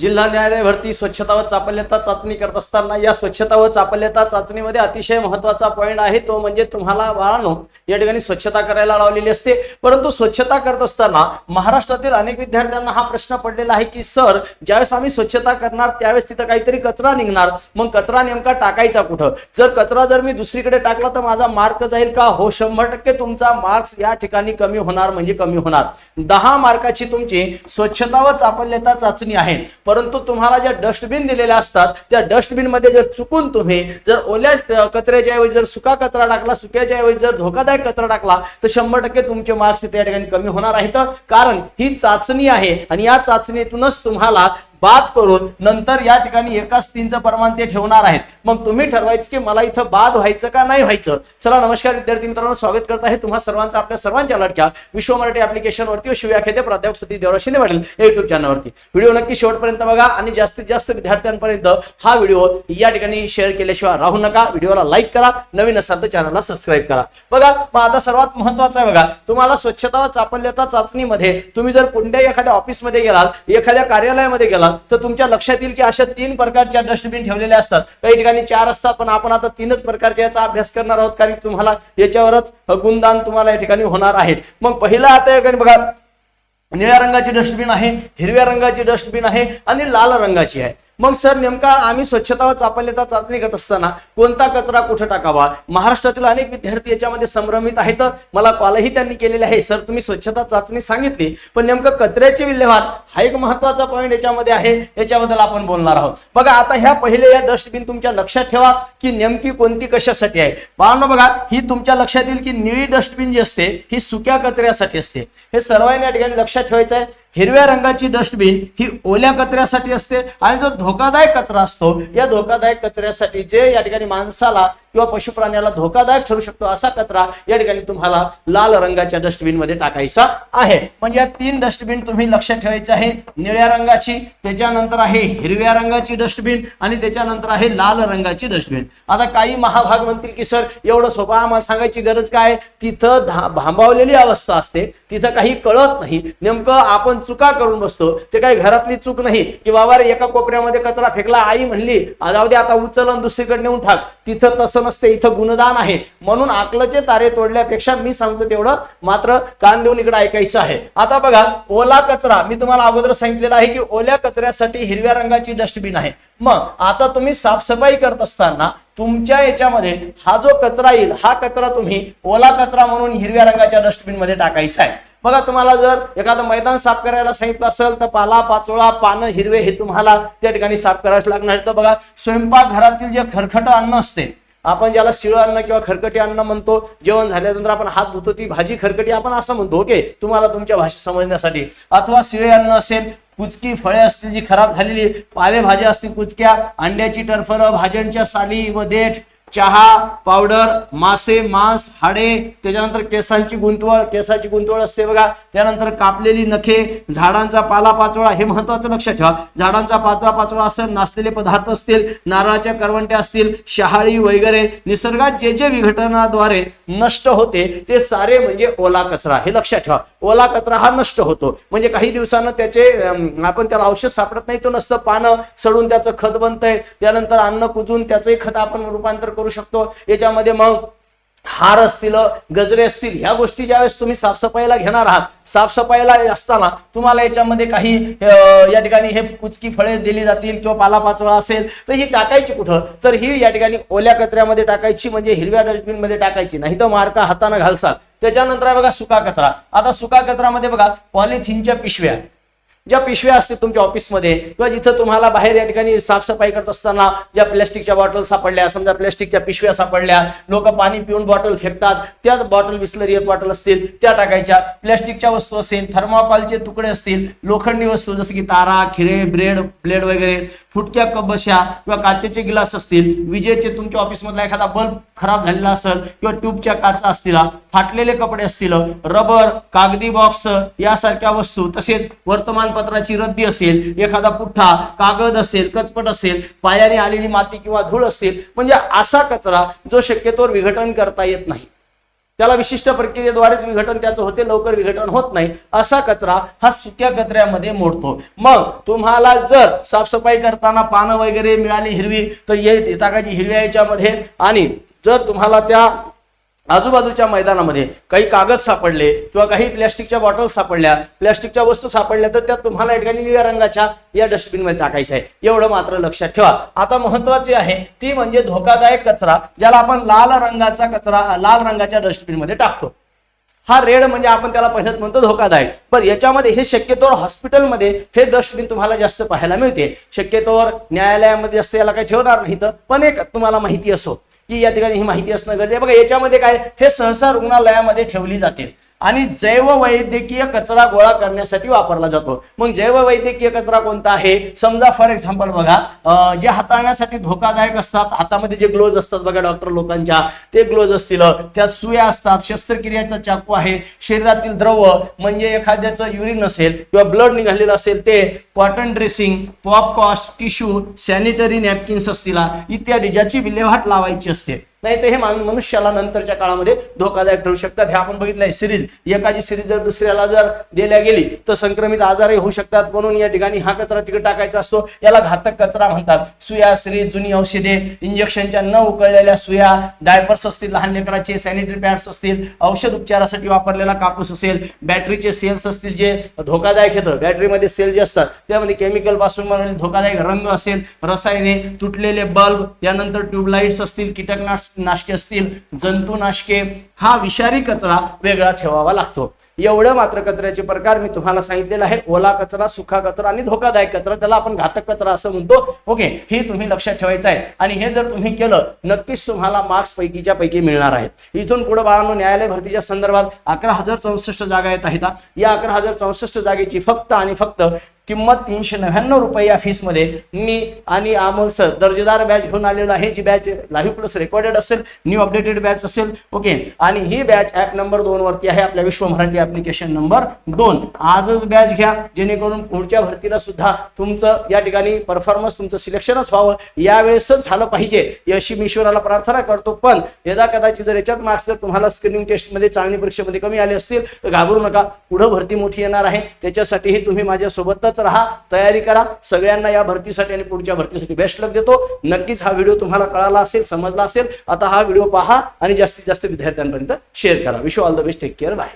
जिल्हा न्यायालय भरती स्वच्छता व चापल्यता चाचणी करत असताना या स्वच्छता व चापल्यता चाचणीमध्ये अतिशय महत्त्वाचा पॉईंट आहे. तो म्हणजे तुम्हाला बाळांनो या ठिकाणी स्वच्छता करायला लावलेली असते. परंतु स्वच्छता करत असताना महाराष्ट्रातील अनेक विद्यार्थ्यांना हा प्रश्न पडलेला आहे की सर ज्यावेळेस आम्ही स्वच्छता करणार त्यावेळेस तिथं काहीतरी कचरा निघणार. मग कचरा नेमका टाकायचा कुठं? जर कचरा जर मी दुसरीकडे टाकला तर माझा मार्क जाईल का? हो शंभर टक्के तुमचा मार्क्स या ठिकाणी कमी होणार म्हणजे कमी होणार. दहा मार्काची तुमची स्वच्छता व चापल्यता चाचणी आहे. परंतु तुम्हाला ज्या डस्टबिन दिलेल्या असतात त्या डस्टबिनमध्ये जर चुकून तुम्ही जर ओल्या कचऱ्याच्या ऐवजी जर सुका कचरा टाकला सुक्याच्या ऐवजी जर धोकादायक कचरा टाकला तर शंभर टक्के तुमचे मार्क्स त्या ठिकाणी कमी होणार आहेत. कारण ही चाचणी आहे आणि या चाचणीतूनच तुम्हाला बाद करून नंतर या ठिकाणी एकाच तीनचं प्रमाण ते ठेवणार आहेत. मग तुम्ही ठरवायचं की मला इथं बाद व्हायचं का नाही व्हायचं. चला नमस्कार विद्यार्थी मित्रांनो स्वागत करत आहे तुम्हा सर्वांचं आपल्या सर्वांच्या लडक्या विश्व मराठी अप्लिकेशन वरती व शिव्याखेते प्राध्यापक सती देवरा पाटील या युट्यूब चॅनलवरती व्हिडिओ नक्की शेवटपर्यंत बघा आणि जास्तीत जास्त विद्यार्थ्यांपर्यंत हा व्हिडिओ या ठिकाणी शेअर केल्याशिवाय राहू नका. व्हिडिओला लाईक करा नवीन असाल तर चॅनलला सबस्क्राईब करा. बघा मग आता सर्वात महत्वाचं आहे बघा तुम्हाला स्वच्छता व चापल्यता चाचणीमध्ये तुम्ही जर कोणत्याही एखाद्या ऑफिसमध्ये गेलात एखाद्या कार्यालयामध्ये गेला बघाल तर तुमच्या लक्षात येईल की अशा तीन प्रकारच्या डस्टबिन ठेवलेल्या असतात. काही ठिकाणी चार असतात पण आपण आता तीनच प्रकारच्या याचा अभ्यास करणार आहोत कारण तुम्हाला याच्यावरच गुणदान तुम्हाला या ठिकाणी होणार आहे. मग पहिला आता या ठिकाणी बघा निळ्या रंगाची डस्टबिन आहे हिरव्या रंगाची डस्टबिन आहे आणि लाल रंगाची आहे. मग सर नेमका आम्ही स्वच्छता व चापल्यता चाचणी करत असताना कोणता कचरा कुठे टाकावा? महाराष्ट्रातील अनेक विद्यार्थी याच्यामध्ये संभ्रमित आहेत. मला कॉलही त्यांनी केलेले आहे. सर तुम्ही स्वच्छता चाचणी सांगितली पण नेमकं कचऱ्याची विल्हेवाट हा एक महत्त्वाचा पॉईंट याच्यामध्ये आहे. याच्याबद्दल आपण बोलणार आहोत. बघा आता ह्या पहिले या डस्टबिन तुमच्या लक्षात ठेवा की नेमकी कोणती कशासाठी आहे. बाळांनो बघा ही तुमच्या लक्षात येईल की निळी डस्टबिन जी असते ही सुक्या कचऱ्यासाठी असते. हे सर्वांनी या ठिकाणी लक्षात ठेवायचं आहे. हिरव्या रंगाची डस्टबिन ही ओल्या कचऱ्यासाठी असते आणि जो धोकादायक कचरा असतो या धोकादायक कचऱ्यासाठी जे या ठिकाणी माणसाला किंवा पशुप्राण्याला धोकादायक ठरू शकतो असा कचरा या ठिकाणी तुम्हाला लाल रंगाच्या डस्टबिनमध्ये टाकायचा आहे. म्हणजे या तीन डस्टबिन तुम्ही लक्षात ठेवायचे आहे. निळ्या रंगाची त्याच्यानंतर आहे हिरव्या रंगाची डस्टबिन आणि त्याच्यानंतर आहे लाल रंगाची डस्टबिन आता काही महाभाग म्हणतील की सर एवढं सोपं आम्हाला सांगायची गरज काय? तिथं भांबावलेली अवस्था असते. तिथं काही कळत नाही. नेमकं आपण चुका करून बसतो. ते काही घरातली चूक नाही. की बाबा रे एका कोपऱ्यामध्ये कचरा फेकला आई म्हणली जाऊ दे आता उचल आणि दुसरीकडे नेऊन टाक. तिथं तसं नसते इथं गुणदान आहे. म्हणून आकलचे तारे तोडल्यापेक्षा मी सांगतो तेवढं मात्र कान देऊन इकडे ऐकायचं आहे. आता बघा ओला कचरा मी तुम्हाला अगोदर सांगितलेलं आहे की ओल्या कचऱ्यासाठी हिरव्या रंगाची डस्टबिन आहे. मग आता तुम्ही साफसफाई करत असताना तुमच्या याच्यामध्ये हा जो कचरा येईल हा कचरा तुम्ही ओला कचरा म्हणून हिरव्या रंगाच्या डस्टबिनमध्ये टाकायचा आहे. बघा तुम्हाला जर एखादं मैदान साफ करायला सांगितलं असेल तर पाला पाचोळा पानं हिरवे हे तुम्हाला त्या ठिकाणी साफ करायला लागणार. तर बघा स्वयंपाक घरातील जे खरखट अन्न असते आपण ज्याला शिळं अन्न किंवा खरकटी अन्न म्हणतो जेवण झाल्यानंतर आपण हात धुतो ती भाजी खरकटी आपण असं म्हणतो ओके? तुम्हाला तुमच्या भाषेत समजण्यासाठी. अथवा शिळे अन्न असेल कुचकी फळे असतील जी खराब झालेली पालेभाज्या असतील कुचक्या अंड्याची टरफलं भाज्यांच्या साली व देठ चहा पावडर मासे मांस हाडे त्याच्यानंतर केसांची गुंतवळ केसाची गुंतवळ असते बघा. त्यानंतर कापलेली नखे झाडांचा पाला पाचोळा हे महत्वाचं लक्षात ठेवा. झाडांचा पातळा पाचोळा असं नाचलेले पदार्थ असतील नारळाच्या करवंट्या असतील शहाळी वगैरे निसर्गात जे जे विघटनाद्वारे नष्ट होते ते सारे म्हणजे ओला कचरा. हे लक्षात ठेवा. ओला कचरा हा नष्ट होतो. म्हणजे काही दिवसानं त्याचे आपण त्याला औषध सापडत नाही तो नसतं. पानं सडून त्याचं खत बनतंय. त्यानंतर अन्न कुजून त्याचंही खत आपण रूपांतर करू शकतो. याच्यामध्ये मग हार असतील गजरे असतील ह्या गोष्टी ज्यावेळेस तुम्ही साफसफाईला घेणार आहात साफसफाईला असताना तुम्हाला याच्यामध्ये काही या ठिकाणी हे कुचकी फळे दिली जातील किंवा पालापाचोळा असेल तर ही टाकायची कुठं? तर ही या ठिकाणी ओल्या कचऱ्यामध्ये टाकायची म्हणजे हिरव्या डस्टबिनमध्ये टाकायची नाही तर मार्का हाताने घालसाल. त्याच्यानंतर आहे बघा सुका कचरा. आता सुका कचरामध्ये बघा पॉलिथिनच्या पिशव्या. ज्या पिशव्या असतील तुमच्या ऑफिसमध्ये किंवा जिथं तुम्हाला बाहेर या ठिकाणी साफसफाई करत असताना ज्या प्लॅस्टिकच्या बॉटल सापडल्या समजा प्लॅस्टिकच्या पिशव्या सापडल्या लोक पाणी पिऊन बॉटल फेकतात त्याच बॉटल बिस्लरी बॉटल असतील त्या टाकायच्या. प्लॅस्टिकच्या वस्तू असेल थर्माकॉलचे तुकडे असतील लोखंडी वस्तू जसं की तारा खिरे ब्रेड ब्लेड वगैरे फुटक्या कबशा किंवा काचेचे गिलास असतील विजेचे तुमच्या ऑफिसमधला एखादा बल्ब खराब झालेला असेल किंवा ट्यूबच्या काचा असतील फाटलेले कपडे असतील रबर कागदी बॉक्स यासारख्या वस्तू तसेच वर्तमानपत्राची रद्दी असेल एखादा पुठ्ठा कागद असेल कचपट असेल पायाने आलेली माती किंवा धूळ असेल म्हणजे असा कचरा जो शक्यतोवर विघटन करता येत नाही. त्याला विशिष्ट प्रक्रियेद्वारेच विघटन त्याचं होते लवकर विघटन होत नाही. असा कचरा हा सुक्या कचऱ्यामध्ये मोडतो. मग तुम्हाला जर साफसफाई करताना पानं वगैरे मिळाली हिरवी तर हे टाकायची हिरव्या याच्यामध्ये आणि जर तुम्हाला त्या आजूबाजूच्या मैदानामध्ये काही कागद सापडले किंवा काही प्लॅस्टिकच्या बॉटल सापडल्या. प्लॅस्टिकच्या वस्तू सापडल्या तर त्या तुम्हाला या ठिकाणी निळ्या रंगाच्या या डस्टबिनमध्ये टाकायचं आहे. एवढं मात्र लक्षात ठेवा. आता महत्वाची आहे ती म्हणजे धोकादायक कचरा ज्याला आपण लाल रंगाचा कचरा लाल रंगाच्या डस्टबिनमध्ये टाकतो. हा रेड म्हणजे आपण त्याला पहिल्यात म्हणतो धोकादायक. पण याच्यामध्ये हे शक्यतोवर हॉस्पिटलमध्ये हे डस्टबिन तुम्हाला जास्त पाहायला मिळते. शक्यतोवर न्यायालयामध्ये जास्त याला काही ठेवणार नाही तर पण एक तुम्हाला माहिती असो. की या ठिकाणी ही माहिती असणं गरजेचं आहे. बघा याच्यामध्ये काय हे सहसा रुग्णालयामध्ये ठेवली जाते आणि जैववैद्यकीय कचरा गोळा करण्यासाठी वापरला जातो. मग जैववैद्यकीय कचरा कोणता आहे? समजा फॉर एक्झाम्पल बघा जे हाताळण्यासाठी धोकादायक असतात हातामध्ये जे ग्लोव्ह असतात बघा डॉक्टर लोकांच्या ते ग्लोव्ह असतील. त्यात सुया असतात शस्त्रक्रियाचा चाकू आहे शरीरातील द्रव म्हणजे एखाद्याचं युरिन असेल किंवा ब्लड निघालेलं असेल ते कॉटन ड्रेसिंग पॉपकॉस्ट टिश्यू सॅनिटरी नॅपकिन्स असतील इत्यादी ज्याची विल्हेवाट लावायची असते. नाही तर हे मनुष्याला नंतरच्या काळामध्ये धोकादायक ठरू शकतात. हे आपण बघितलंय सिरीज. एकाची सिरीज जर दुसऱ्याला जर दिल्या गेली तर संक्रमित आजारही होऊ शकतात. म्हणून या ठिकाणी हा कचरा तिकडे टाकायचा असतो. याला घातक कचरा म्हणतात. सुया सिरीज जुनी औषधे इंजेक्शनच्या न उकळलेल्या सुया डायपर्स असतील लहान लेकराचे सॅनिटरी पॅड्स असतील औषध उपचारासाठी वापरलेला कापूस असेल बॅटरीचे सेल्स असतील जे धोकादायक येतं बॅटरीमध्ये सेल जे असतात त्यामध्ये केमिकलपासून बनवलेले धोकादायक रंग असेल रसायने तुटलेले बल्ब त्यानंतर ट्यूबलाइट्स असतील कीटकनाशक नाशके असतील जंतुनाशके हा विषारी कचरा वेगळा ठेवावा लागतो. एवढं मात्र कचऱ्याचे प्रकार मी तुम्हाला सांगितलेलं आहे. ओला कचरा सुखा कचरा आणि धोकादायक कचरा त्याला आपण घातक कचरा असं म्हणतो. ओके हे तुम्ही लक्षात ठेवायचं आहे. आणि हे जर तुम्ही केलं नक्कीच तुम्हाला मार्क्स पैकीच्या पैकी मिळणार आहे इथून पुढे बाळांनो न्यायालय भरतीच्या संदर्भात अकरा हजार चौसष्ट जागा येत आहेत या अकरा हजार चौसष्ट जागेची फक्त आणि फक्त किंमत तीनशे नव्याण्णव रुपये या फीसमध्ये मी आणि अमोल सर दर्जेदार बॅच घेऊन आलेलो आहे. जी बॅच लाईव्ह प्लस रेकॉर्डेड असेल न्यू अपडेटेड बॅच असेल. ओके आणि ही बॅच ऍप नंबर दोन वरती आहे आपल्या विश्व मराठी ऍप्लिकेशन नंबर दोन. आजच बॅच घ्या जेणेकरून पुढच्या भरतीला सुद्धा तुमचं या ठिकाणी परफॉर्मन्स तुमचं सिलेक्शनच व्हावं. यावेळेसच झालं पाहिजे अशी मी ईश्वराला प्रार्थना करतो. पण यदा कदाचित जर याच्यात मार्क्स जर तुम्हाला स्क्रीनिंग टेस्टमध्ये चांगली परीक्षेमध्ये कमी आले असतील तर घाबरू नका. पुढं भरती मोठी येणार आहे. त्याच्यासाठीही तुम्ही माझ्यासोबतच राहा. तयारी करा. सगळ्यांना या भरतीसाठी आणि पुढच्या भरतीसाठी बेस्ट लक देतो. नक्कीच हा व्हिडिओ तुम्हाला कळाला असेल समजला असेल. आता हा व्हिडिओ पहा आणि जास्तीत जास्त विद्यार्थ्यांपर्यंत शेअर करा. Wish all the best take care bye